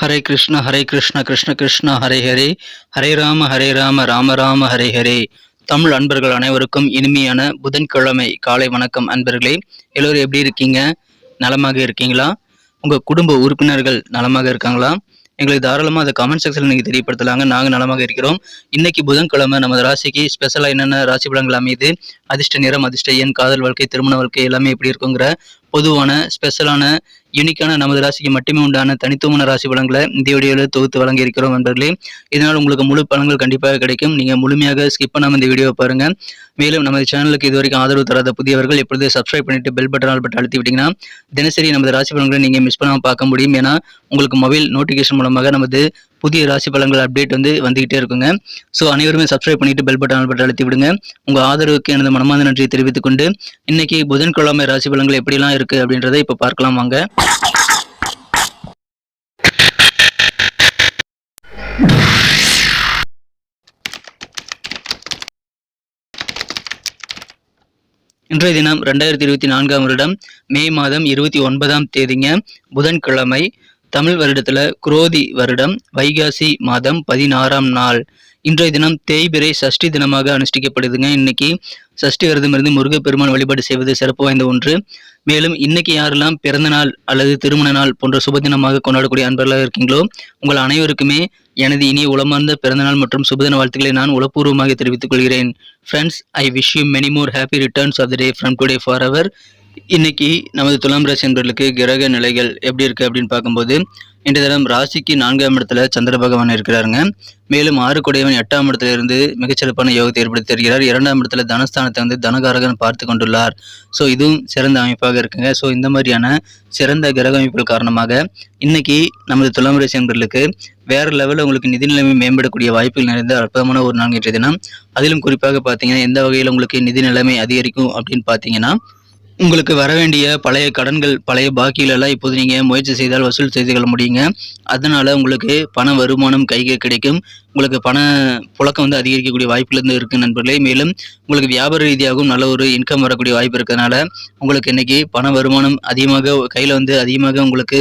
ஹரே கிருஷ்ண ஹரே கிருஷ்ண கிருஷ்ண கிருஷ்ண ஹரே ஹரே. ஹரே ராம ஹரே ராம ராம ராம ஹரே ஹரே. தமிழ் அன்பர்கள் அனைவருக்கும் இனிமையான புதன்கிழமை காலை வணக்கம் அன்பர்களே. எல்லோரும் எப்படி இருக்கீங்க? நலமாக இருக்கீங்களா? உங்கள் குடும்ப உறுப்பினர்கள் நலமாக இருக்காங்களா? எங்களுக்கு தாராளமாக அதை கமெண்ட் செக்ஷனில் நீங்கள் தெரியப்படுத்தலாங்க. நாங்கள் நலமாக இருக்கிறோம். இன்னைக்கு புதன்கிழமை நமது ராசிக்கு ஸ்பெஷலாக என்னென்ன ராசி பலன்கள் அமையுது? அதிர்ஷ்ட நிறம் அதிர்ஷ்ட எண் காதல் வாழ்க்கை திருமண வாழ்க்கை எல்லாமே எப்படி இருக்குங்கிற பொதுவான ஸ்பெஷலான யூனிக்கான நமது ராசிக்கு மட்டுமே உண்டான தனித்துவமான ராசி பலன்களை இந்த வீடியோவில் தொகுத்து வழங்கி இருக்கிறோம் நண்பர்களே. இதனால் உங்களுக்கு முழு பலன்கள் கண்டிப்பாக கிடைக்கும். நீங்கள் முழுமையாக ஸ்கிப் பண்ணாமல் இந்த வீடியோவை பாருங்க. மேலும் நமது சேனலுக்கு இதுவரைக்கும் ஆதரவு தராத புதியவர்கள் எப்பொழுது சப்ஸ்கிரைப் பண்ணிட்டு பெல் பட்டன் ஆல் பட்டன் அழுத்தி விட்டீங்கன்னா தினசரி நமது ராசி பலன்களை நீங்கள் மிஸ் பண்ணாமல் பார்க்க முடியும். ஏன்னா உங்களுக்கு மொபைல் நோட்டிஃபிகேஷன் மூலமாக நமது புதிய ராசி பலன்கள் அப்டேட் வந்து வந்துகிட்டே இருக்குங்க. ஸோ அனைவருமே சப்ஸ்கிரைப் பண்ணிட்டு பெல் பட்டன் ஆல் பட்டன் அழுத்தி விடுங்க. உங்கள் ஆதரவுக்கு எனது மனமார்ந்த நன்றியை தெரிவித்துக் கொண்டு இன்னைக்கு புதன்கிழமை ராசி பலன்கள் எப்படிலாம் இருக்கு அப்படின்றத இப்போ பார்க்கலாம் வாங்க. இன்றைய தினம் ரெண்டாயிரத்தி இருபத்தி நான்காம் வருடம் மே மாதம் இருபத்தி ஒன்பதாம் தேதிங்க. புதன்கிழமை. தமிழ் வருடத்துல குரோதி வருடம் வைகாசி மாதம் பதினாறாம் நாள். இன்றைய தினம் தேய்பிரை சஷ்டி தினமாக அனுஷ்டிக்கப்படுதுங்க. இன்னைக்கு சஷ்டி விரதமிருந்து முருகப்பெருமான் வழிபாடு செய்வது சிறப்பு வாய்ந்த ஒன்று. மேலும் இன்னைக்கு யாரெல்லாம் பிறந்த நாள் அல்லது திருமண நாள் போன்ற சுப தினமாக கொண்டாடக்கூடிய அன்பர்களாக இருக்கீங்களோ உங்கள் அனைவருக்குமே எனது இனிய உளமார்ந்த பிறந்தநாள் மற்றும் சுபதின வாழ்த்துக்களை நான் உளப்பூர்வமாக தெரிவித்துக் கொள்கிறேன். Friends I wish you many more happy returns of the day from today for our இன்னைக்கு நமது துலாம் ராசி என்பர்களுக்கு கிரக நிலைகள் எப்படி இருக்கு அப்படின்னு பார்க்கும்போது இன்றைய தினம் ராசிக்கு நான்காம் இடத்துல சந்திர பகவான் இருக்கிறாருங்க. மேலும் ஆறு கொடையவன் எட்டாம் இடத்துல இருந்து மிகச்சிறப்பான யோகத்தை ஏற்படுத்தி தருகிறார். இரண்டாம் இடத்துல தனஸ்தானத்தை வந்து தனகாரகன் பார்த்து கொண்டுள்ளார். ஸோ இதுவும் சிறந்த அமைப்பாக இருக்குங்க. ஸோ இந்த மாதிரியான சிறந்த கிரக அமைப்புகள் காரணமாக இன்னைக்கு நமது துலாம் ராசி என்பர்களுக்கு வேற லெவலில் உங்களுக்கு நிதி நிலைமை மேம்படக்கூடிய வாய்ப்புகள் நிறைந்த அற்புதமான ஒரு நாள் இன்றைய தினம். அதிலும் குறிப்பாக பார்த்தீங்கன்னா எந்த வகையில் உங்களுக்கு நிதி நிலைமை அதிகரிக்கும் அப்படின்னு பார்த்தீங்கன்னா உங்களுக்கு வர வேண்டிய பழைய கடன்கள் பழைய பாக்கியிலெல்லாம் இப்போது நீங்கள் முயற்சி செய்தால் வசூல் செய்து கொள்ள முடியுங்க. அதனால் உங்களுக்கு பண வருமானம் கைக்கு கிடைக்கும். உங்களுக்கு பண புழக்கம் வந்து அதிகரிக்கக்கூடிய வாய்ப்புலேருந்து இருந்து நண்பர்களே. மேலும் உங்களுக்கு வியாபார ரீதியாகவும் நல்ல ஒரு இன்கம் வரக்கூடிய வாய்ப்பு இருக்கிறதுனால உங்களுக்கு இன்னைக்கு பண வருமானம் அதிகமாக கையில் வந்து அதிகமாக உங்களுக்கு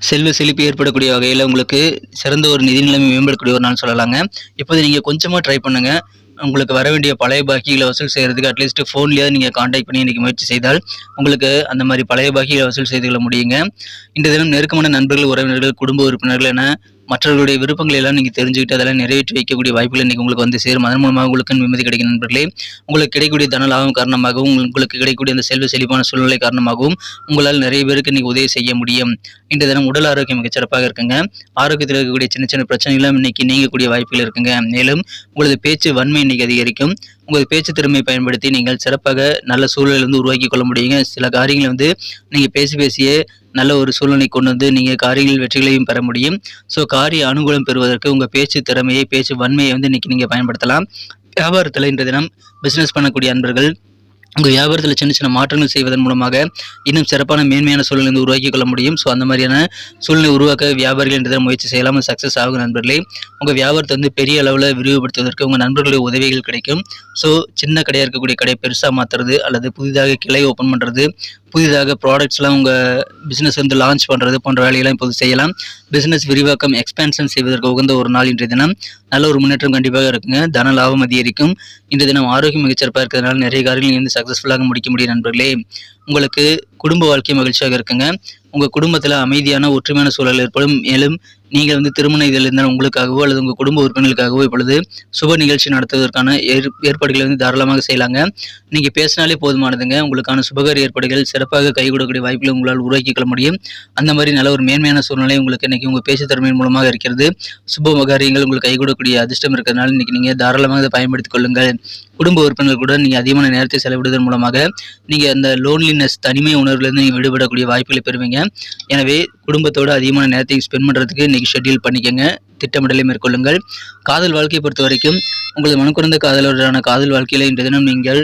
செல்வ செழிப்பு ஏற்படக்கூடிய வகையில் உங்களுக்கு சிறந்த ஒரு நிதி நிலைமை மேம்படக்கூடிய ஒரு நாள் சொல்லலாங்க. இப்போது நீங்கள் கொஞ்சமாக ட்ரை பண்ணுங்கள் உங்களுக்கு வர வேண்டிய பழைய பாக்கிகளை வசூல் செய்கிறதுக்கு அட்லீஸ்ட் ஃபோன்லேயாவது நீங்கள் காண்டாக்ட் பண்ணி இன்றைக்கி முயற்சி செய்தால் உங்களுக்கு அந்த மாதிரி பழைய பாக்கிகளை வசூல் செய்து கொள்ள முடியுங்க. இந்த தினம் நெருக்கமான நண்பர்கள் உறவினர்கள் குடும்ப உறுப்பினர்கள் என மற்றவர்களுடைய விருப்பங்களை எல்லாம் நீங்கள் தெரிஞ்சுக்கிட்டு அதெல்லாம் நிறைவேற்றி வைக்கக்கூடிய வாய்ப்புகள் இன்றைக்கி உங்களுக்கு வந்து சேரும். அதன் மூலமாக உங்களுக்கு நிம்மதி கிடைக்கும் நண்பர்களே. உங்களுக்கு கிடைக்கக்கூடிய தன லாபம் காரணமாகவும் உங்களுக்கு கிடைக்கக்கூடிய அந்த செல்வ செழிப்பான சூழ்நிலை காரணமாகவும் உங்களால் நிறைய பேருக்கு இன்றைக்கி உதவி செய்ய முடியும். இன்றைய தினம் உடல் ஆரோக்கியம் மிகச் சிறப்பாக இருக்குங்க. ஆரோக்கியத்தில் இருக்கக்கூடிய சின்ன சின்ன பிரச்சனைகளும் இன்னைக்கு நீங்கக்கூடிய வாய்ப்புகள் இருக்குங்க. மேலும் உங்களது பேச்சு வன்மை இன்னைக்கு அதிகரிக்கும். உங்கள் பேச்சு திறமையை பயன்படுத்தி நீங்கள் சிறப்பாக நல்ல சூழலை வந்து உருவாக்கி கொள்ள முடியுங்க. சில காரியங்களை வந்து நீங்கள் பேசி பேசியே நல்ல ஒரு சூழ்நிலை கொண்டு வந்து நீங்கள் காரியங்களில் வெற்றிகளையும் பெற முடியும். ஸோ காரிய அனுகூலம் பெறுவதற்கு உங்கள் பேச்சு திறமையை பேச்சு வன்மையை வந்து இன்னைக்கு நீங்கள் பயன்படுத்தலாம். வியாபாரத்தில் இன்றைய தினம் பிஸ்னஸ் பண்ணக்கூடிய அன்பர்கள் உங்கள் வியாபாரத்தில் சின்ன சின்ன மாற்றங்கள் செய்வதன் மூலமாக இன்னும் சிறப்பான மேன்மையான சூழ்நிலை வந்து உருவாக்கி கொள்ள முடியும். ஸோ அந்த மாதிரியான சூழ்நிலை உருவாக்க வியாபாரிகள் என்ற முயற்சி செய்யலாம். சக்ஸஸ் ஆகும் நண்பர்களே. உங்கள் வியாபாரத்தை வந்து பெரிய அளவில் விரிவுபடுத்துவதற்கு உங்கள் நண்பர்களுடைய உதவிகள் கிடைக்கும். ஸோ சின்ன கடையாக இருக்கக்கூடிய கடையை பெருசாக மாற்றுறது அல்லது புதிதாக கிளை ஓப்பன் பண்ணுறது புதிதாக ப்ராடக்ட்ஸ்லாம் உங்கள் பிஸ்னஸ் வந்து லான்ச் பண்ணுறது போன்ற வேலையெல்லாம் இப்போது செய்யலாம். பிஸ்னஸ் விரிவாக்கம் எக்ஸ்பேன்ஷன் செய்வதற்கு உகந்த ஒரு நாள் இன்றைய தினம். நல்ல ஒரு முன்னேற்றம் கண்டிப்பாக இருக்குங்க. தன லாபம் அதிகரிக்கும். இன்றைய தினம் ஆரோக்கியம் மிகச்சிறப்பாக இருக்கிறதுனால நிறைய காரியங்கள் வந்து சக்ஸஸ்ஃபுல்லாக முடிக்க முடியும் நண்பர்களே. உங்களுக்கு குடும்ப வாழ்க்கை மகிழ்ச்சியாக இருக்குங்க. உங்கள் குடும்பத்தில் அமைதியான ஒற்றுமையான சூழல் ஏற்படும். மேலும் நீங்கள் வந்து திருமண இதில் இருந்தால் உங்களுக்காகவோ அல்லது உங்கள் குடும்ப உறுப்பினர்களுக்காகவோ இப்பொழுது சுப நிகழ்ச்சி நடத்துவதற்கான ஏற் ஏற்பாடுகளை வந்து தாராளமாக செய்யலாங்க. நீங்கள் பேசினாலே போதுமானதுங்க. உங்களுக்கான சுபகாரிய ஏற்பாடுகள் சிறப்பாக கை கொடுக்கக்கூடிய வாய்ப்புகளை உங்களால் உருவாக்கிக் கொள்ள முடியும். அந்த மாதிரி நல்ல ஒரு மேன்மையான சூழ்நிலை உங்களுக்கு இன்றைக்கி உங்கள் பேச்சு திறமையின் மூலமாக இருக்கிறது. சுப காரியங்கள் உங்களுக்கு கை கொடுக்கக்கூடிய அதிர்ஷ்டம் இருக்கிறதுனால இன்னைக்கு நீங்கள் தாராளமாக அதை பயன்படுத்திக் கொள்ளுங்கள். குடும்ப உறுப்பினர்கள் கூட நீங்கள் அதிகமான நேரத்தை செலவிடுவதன் மூலமாக நீங்கள் அந்த லோன்லினஸ் தனிமை உணர்வுலேருந்து நீங்கள் விடுபடக்கூடிய வாய்ப்புகளை பெறுவீங்க. எனவே குடும்பத்தோட அதிகமான நேரத்தை ஸ்பெண்ட் பண்ணுறதுக்கு இன்னைக்கு ஷெட்யூல் பண்ணிக்கங்க. திட்டமிடலை மேற்கொள்ளுங்கள். காதல் வாழ்க்கையை பொறுத்த வரைக்கும் உங்களது மனக்குறந்த காதலருடனான காதல் வாழ்க்கையில் இன்றைய தினம் நீங்கள்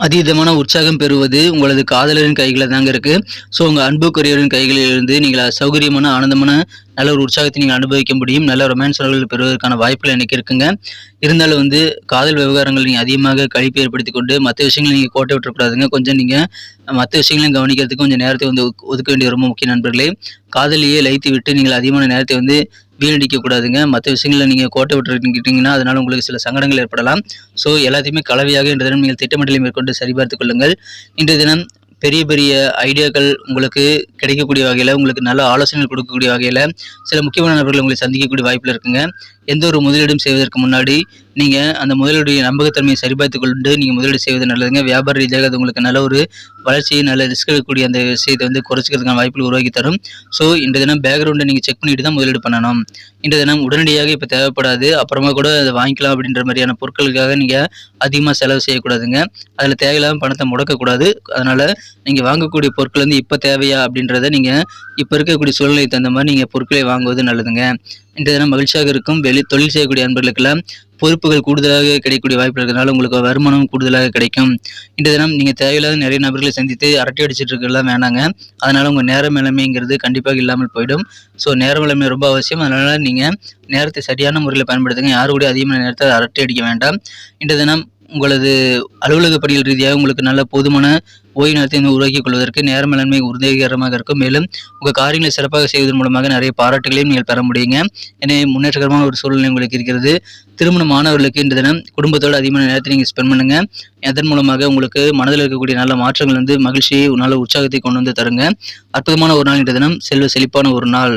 அதீதமான உற்சாகம் பெறுவது உங்களது காதலரின் கைகளில் தாங்க இருக்கு. ஸோ உங்கள் அன்புக்குரியவரின் கைகளில் இருந்து நீங்கள் சௌகரியமான ஆனந்தமான நல்ல ஒரு உற்சாகத்தை நீங்கள் அனுபவிக்க முடியும். நல்ல ரொமான்ஸ் உறவுகள் பெறுவதற்கான வாய்ப்புகள் எனக்கு இருக்குங்க. இருந்தாலும் வந்து காதல் விவகாரங்கள் நீங்கள் அதிகமாக கழிப்பு ஏற்படுத்தி கொண்டு மற்ற விஷயங்களை நீங்கள் கோட்டை விட்டுறக்கூடாதுங்க. கொஞ்சம் நீங்கள் மற்ற விஷயங்களையும் கவனிக்கிறதுக்கு கொஞ்சம் நேரத்தை வந்து ஒதுக்க- ஒதுக்க வேண்டிய ரொம்ப முக்கிய நண்பர்களே. காதலியே லைத்து விட்டு நீங்கள் அதிகமான நேரத்தை வந்து வீணடிக்க கூடாதுங்க மற்ற விஷயங்களில் நீங்கள் கோட்டை விட்டுக்கிட்டீங்கன்னா அதனால உங்களுக்கு சில சங்கடங்கள் ஏற்படலாம். ஸோ எல்லாத்தையுமே கலவையாக இன்று தினம் நீங்கள் திட்டமிடலை மேற்கொண்டு சரிபார்த்துக் கொள்ளுங்கள். இன்றைய தினம் பெரிய பெரிய ஐடியாக்கள் உங்களுக்கு கிடைக்கக்கூடிய வகையில் உங்களுக்கு நல்ல ஆலோசனைகள் கொடுக்கக்கூடிய வகையில் சில முக்கியமான நபர்கள் உங்களை சந்திக்கக்கூடிய வாய்ப்பில் இருக்குங்க. எந்த ஒரு முதலீடும் செய்வதற்கு முன்னாடி நீங்கள் அந்த முதலீடைய நம்பகத்தன்மையை சரிபார்த்துக் கொண்டு நீங்கள் முதலீடு செய்வது நல்லதுங்க. வியாபார ரீதியாக அது உங்களுக்கு நல்ல ஒரு வளர்ச்சியை நல்ல ரிஸ்க் எடுக்கக்கூடிய அந்த விஷயத்தை வந்து குறைச்சிக்கிறதுக்கான வாய்ப்புகள் உருவாக்கி தரும். ஸோ இன்றைய தினம் பேக்ரவுண்டை நீங்கள் செக் பண்ணிட்டு தான் முதலீடு பண்ணணும். இன்றைய தினம் உடனடியாக இப்போ தேவைப்படாது. அப்புறமா கூட அதை வாங்கிக்கலாம் அப்படின்ற மாதிரியான பொருட்களுக்காக நீங்கள் அதிகமாக செலவு செய்யக்கூடாதுங்க. அதில் தேவையில்லாமல் பணத்தை முடக்கக்கூடாது. அதனால் நீங்கள் வாங்கக்கூடிய பொருட்கள் வந்து இப்போ தேவையா அப்படின்றத நீங்கள் இப்போ இருக்கக்கூடிய சூழ்நிலைக்கு தகுந்த மாதிரி நீங்கள் பொருட்களை வாங்குவது நல்லதுங்க. இன்றைய தினம் மகிழ்ச்சியாக இருக்கும். வெளி தொழில் செய்யக்கூடிய அன்பர்களுக்கெல்லாம் பொறுப்புகள் கூடுதலாக கிடைக்கக்கூடிய வாய்ப்பு இருக்கிறதுனால உங்களுக்கு வருமானம் கூடுதலாக கிடைக்கும். இந்த தினம் நீங்கள் தேவையில்லாத நிறைய நபர்களை சந்தித்து அரட்டை அடிச்சிட்டு இருக்கலாம் வேணாங்க. அதனால் உங்கள் நேரம் இளமைங்கிறது கண்டிப்பாக இல்லாமல் போயிடும். ஸோ நேர இளமை ரொம்ப அவசியம். அதனால் நீங்கள் நேரத்தை சரியான முறையில் பயன்படுத்துங்க. யாரு கூட அதிகமான நேரத்தை அரட்டை அடிக்க வேண்டாம். இந்த தினம் உங்களது அலுவலக பணிகள் ரீதியாக உங்களுக்கு நல்ல போதுமான ஓய்வு நேரத்தை உருவாக்கிக் கொள்வதற்கு நேர மேலாண்மை உறுதிகரமாக இருக்கும். மேலும் உங்கள் காரியங்களை சிறப்பாக செய்வதன் மூலமாக நிறைய பாராட்டுகளையும் நீங்கள் பெற முடியுங்க. எனவே முன்னேற்றகரமான ஒரு சூழ்நிலை உங்களுக்கு இருக்கிறது. திருமண மாணவர்களுக்கு இந்த தினம் குடும்பத்தோடு அதிகமான நேரத்தை நீங்கள் ஸ்பெண்ட் பண்ணுங்க. அதன் மூலமாக உங்களுக்கு மனதில் இருக்கக்கூடிய நல்ல மாற்றங்கள் வந்து மகிழ்ச்சியை நல்ல உற்சாகத்தை கொண்டு வந்து தருங்க. அற்புதமான ஒரு நாள் இன்றைய தினம். செல்வ செழிப்பான ஒரு நாள்.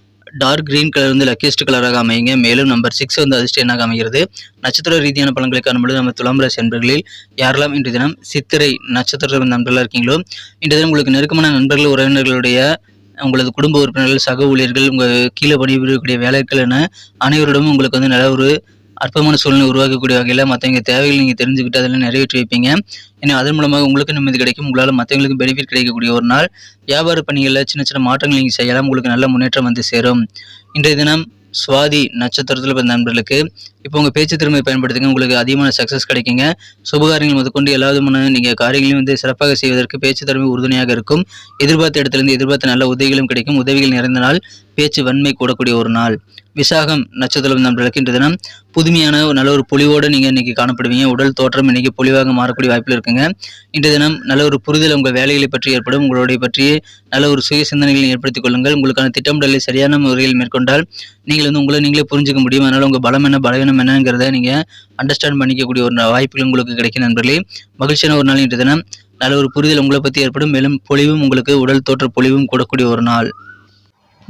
டார்க் கிரீன் கலர் வந்து லக்கியஸ்ட் கலராக அமையுங்க. மேலும் நம்பர் சிக்ஸ் வந்து அதிர்ஷ்ட எண்ணாக அமைகிறது? நட்சத்திர ரீதியான பழங்களை காணும்பொழுது நம்ம துலாம் ராசி நண்பர்களில் யாரெல்லாம் இன்றைய தினம் சித்திரை நட்சத்திர நண்பர்களாக இருக்கீங்களோ? இன்றைய தினம் உங்களுக்கு நெருக்கமான நண்பர்கள் உறவினர்களுடைய உங்களது குடும்ப உறுப்பினர்கள் சக ஊழியர்கள் உங்கள் கீழே பணிபுரியக்கூடிய வேலைகள் என அனைவரிடமும் உங்களுக்கு வந்து நல்ல ஒரு அற்பமான சூழ்நிலை உருவாக்கக்கூடிய வகையில் மற்றவங்க தேவைகளை நீங்கள் தெரிஞ்சுக்கிட்டு அதில் நிறைவேற்றி வைப்பீங்க. ஏன்னா அதன் மூலமாக உங்களுக்கு நிம்மதி கிடைக்கும். உங்களால் மற்றவங்களுக்கு பெனிஃபிட் கிடைக்கக்கூடிய ஒரு நாள். வியாபார பணிகளில் சின்ன சின்ன மாற்றங்கள் நீங்கள் செய்யலாம். உங்களுக்கு நல்ல முன்னேற்றம் வந்து சேரும். இன்றைய தினம் சுவாதி நட்சத்திரத்தில் பிறந்த நண்பர்களுக்கு இப்போ உங்கள் பேச்சு திறமையை பயன்படுத்துங்க உங்களுக்கு அதிகமான சக்ஸஸ் கிடைக்குங்க. சுபகாரியங்கள் முதற்கொண்டு எல்லா விதமான நீங்கள் காரியங்களையும் வந்து சிறப்பாக செய்வதற்கு பேச்சு திறமை உறுதுணையாக இருக்கும். எதிர்பார்த்த இடத்துலேருந்து எதிர்பார்த்த நல்ல உதவிகளும் கிடைக்கும். உதவிகள் நிறைந்த நாள் பேச்சு வன்மை கூடக்கூடிய ஒரு நாள். விசாகம் நட்சத்திரம் நண்பர்களுக்கு இன்று தினம். புதுமையான ஒரு நல்ல ஒரு பொலிவோடு நீங்கள் இன்னைக்கு காணப்படுவீங்க. உடல் தோற்றம் இன்னைக்கு பொலிவாக மாறக்கூடிய வாய்ப்பில் இருக்குங்க. இன்ற தினம் நல்ல ஒரு புரிதல் உங்கள் வேலைகளை பற்றி ஏற்படும். உங்களுடைய பற்றி நல்ல ஒரு சுய சிந்தனைகளை ஏற்படுத்திக் கொள்ளுங்கள். உங்களுக்கான திட்டமிடலை சரியான முறையில் மேற்கொண்டால் நீங்கள் வந்து உங்களை நீங்களே புரிஞ்சுக்க முடியும். அதனால் உங்கள் பலம் என்ன பலவீனம் என்னங்கிறத நீங்கள் அண்டர்ஸ்டாண்ட் பண்ணிக்கக்கூடிய ஒரு வாய்ப்புகள் உங்களுக்கு கிடைக்கும் நண்பர்களே. மகிழ்ச்சியான ஒரு நாள் இன்று தினம். நல்ல ஒரு புரிதல் உங்களை பற்றி ஏற்படும். மேலும் பொலிவும் உங்களுக்கு உடல் தோற்ற பொலிவும் கூடக்கூடிய ஒரு நாள்.